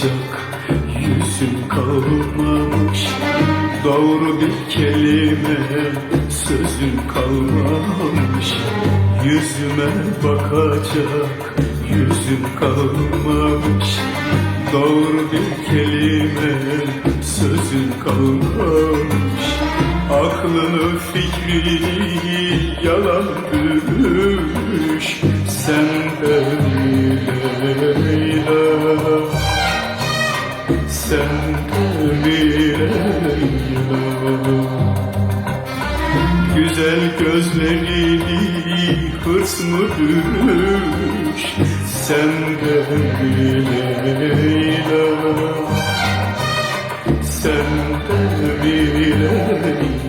Bakacak yüzüm kalmamış. Doğru bir kelime sözüm kalmamış. Yüzüme bakacak yüzüm kalmamış. Doğru bir kelime sözüm kalmamış. Aklını fikrini yalan bürmüş Sen de Güzel gözlerini hırs mı bürmüş Sen de Leyla Sen de Leyla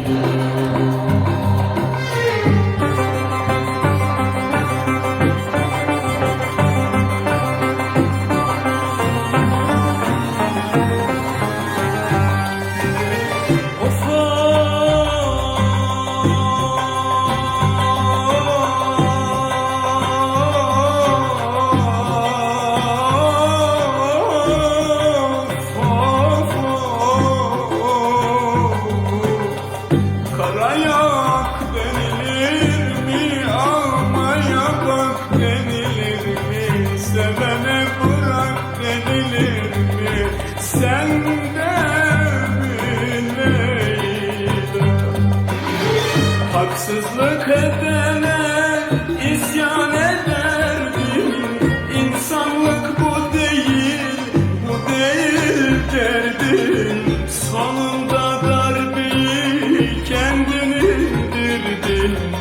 Sevene bırak denilir mi? Sen de bileyim Haksızlık edene isyan ederdim İnsanlık bu değil, bu değil derdim. Sonunda darbeyi kendin indirdin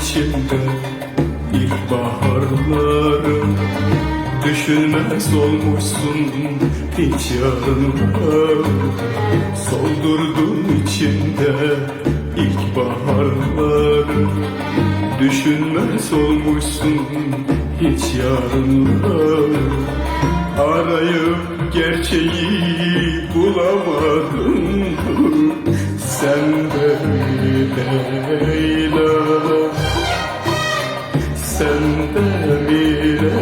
İçimde ilkbaharları Düşünmez olmuşsun hiç yarınlar Soldurdun içimde ilkbaharları Düşünmez olmuşsun hiç yarınlar Arayıp gerçeği bulamadın Sen de Leyla Sen de Leyla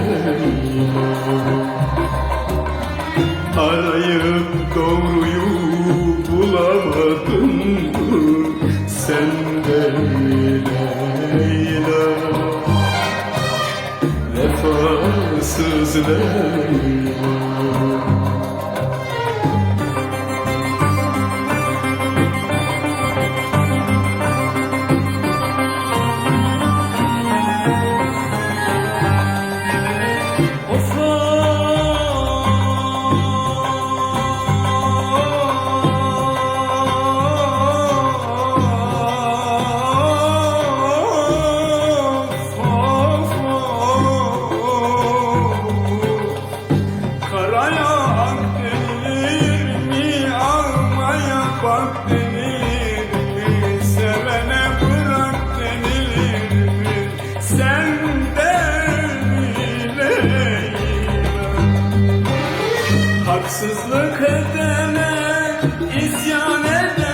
Arayıp doğruyu bulamadın Sen de Leyla Vefasız Leyla Tatlı kademe isyan eder.